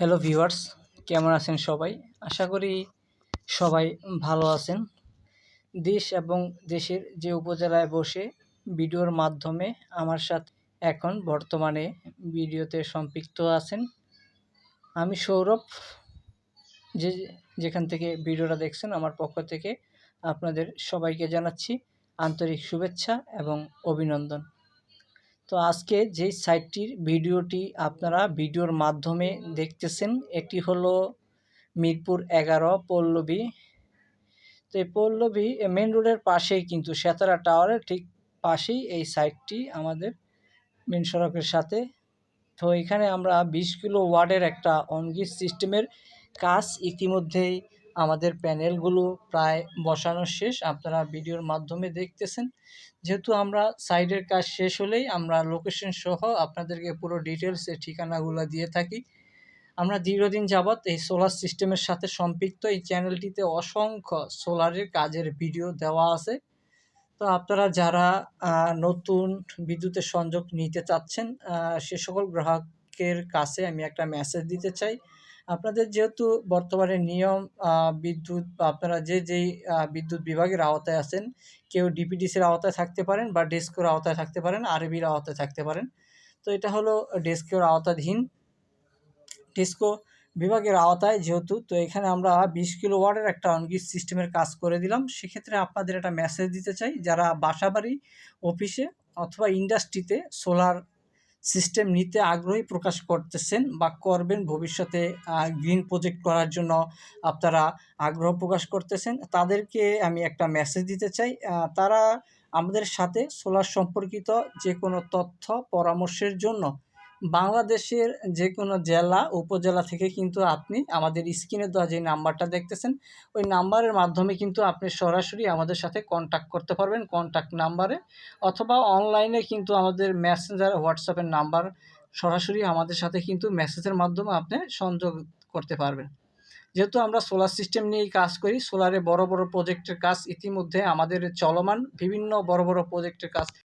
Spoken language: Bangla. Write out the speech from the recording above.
হ্যালো ভিউয়ার্স কেমন আছেন সবাই? আশা করি সবাই ভালো আছেন। দেশ এবং দেশের যে উপজেলায় বসে ভিডিওর মাধ্যমে আমার সাথে এখন বর্তমানে ভিডিওতে সম্পৃক্ত আছেন আমি সৌরভ। যে যেখান থেকে ভিডিওটা দেখছেন আমার পক্ষ থেকে আপনাদের সবাইকে জানাচ্ছি আন্তরিক শুভেচ্ছা এবং অভিনন্দন। তো আজকে যেই সাইটটির ভিডিওটি আপনারা ভিডিওর মাধ্যমে দেখতেছেন একটি হলো মিরপুর এগারো পল্লবী। তো এই পল্লবী মেন রোডের পাশেই কিন্তু সেতারা টাওয়ারের ঠিক পাশেই এই সাইটটি আমাদের মেন সড়কের সাথে। তো এখানে আমরা বিশ কিলো ওয়ার্ডের একটা অনগিস সিস্টেমের কাজ ইতিমধ্যেই আমাদের প্যানেলগুলো প্রায় বসানো শেষ। আপনারা ভিডিওর মাধ্যমে দেখতেছেন। যেহেতু আমরা সাইডের কাজ শেষ হলেই আমরা লোকেশন সহ আপনাদেরকে পুরো ডিটেলসে ঠিকানাগুলো দিয়ে থাকি। আমরা দীর্ঘদিন যাবৎ এই সোলার সিস্টেমের সাথে সম্পৃক্ত। এই চ্যানেলটিতে অসংখ্য সোলারের কাজের ভিডিও দেওয়া আছে। তো আপনারা যারা নতুন বিদ্যুতের সংযোগ নিতে চাচ্ছেন সে সকল গ্রাহকের কাছে আমি একটা মেসেজ দিতে চাই। আপনাদের যেহেতু বর্তমানে নিয়ম বিদ্যুৎ, আপনারা যে যেই বিদ্যুৎ বিভাগের আওতায় আছেন, কেউ ডিপিডিসির আওতায় থাকতে পারেন বা ডেস্কোর আওতায় থাকতে পারেন আরবির আওতায় থাকতে পারেন। তো এটা হলো ডেস্কোর আওতাধীন। ডেস্কো বিভাগের আওতায় যেহেতু, তো এখানে আমরা বিশ কিলো ওয়ার্ডের একটা অনগিস সিস্টেমের কাজ করে দিলাম। সেক্ষেত্রে আপনাদের একটা মেসেজ দিতে চাই, যারা বাসাবাড়ি অফিসে অথবা ইন্ডাস্ট্রিতে সোলার সিস্টেম নিতে আগ্রহী প্রকাশ করতেছেন বা করবেন ভবিষ্যতে গ্রিন প্রজেক্ট করার জন্য আপনারা আগ্রহ প্রকাশ করতেছেন। তাদেরকে আমি একটা মেসেজ দিতে চাই তারা আমাদের সাথে সোলার সম্পর্কিত যে কোনো তথ্য, পরামর্শের জন্য বাংলাদেশের যে কোনো জেলা, উপজেলা থেকে কিন্তু আপনি আমাদের স্ক্রিনে দেওয়া যে নাম্বারটা দেখতেছেন, ওই নাম্বারের মাধ্যমে কিন্তু আপনি সরাসরি আমাদের সাথে কন্ট্যাক্ট করতে পারবেন কন্ট্যাক্ট নাম্বারে অথবা অনলাইনে কিন্তু আমাদের মেসেঞ্জার হোয়াটসঅ্যাপের নাম্বার সরাসরি আমাদের সাথে কিন্তু মেসেজের মাধ্যমে আপনি সংযোগ করতে পারবেন। যেহেতু আমরা সোলার সিস্টেম নিয়েই কাজ করি সোলারে বড় বড় প্রজেক্টের কাজ ইতিমধ্যে আমাদের চলমান বিভিন্ন বড় বড় প্রজেক্টের কাজ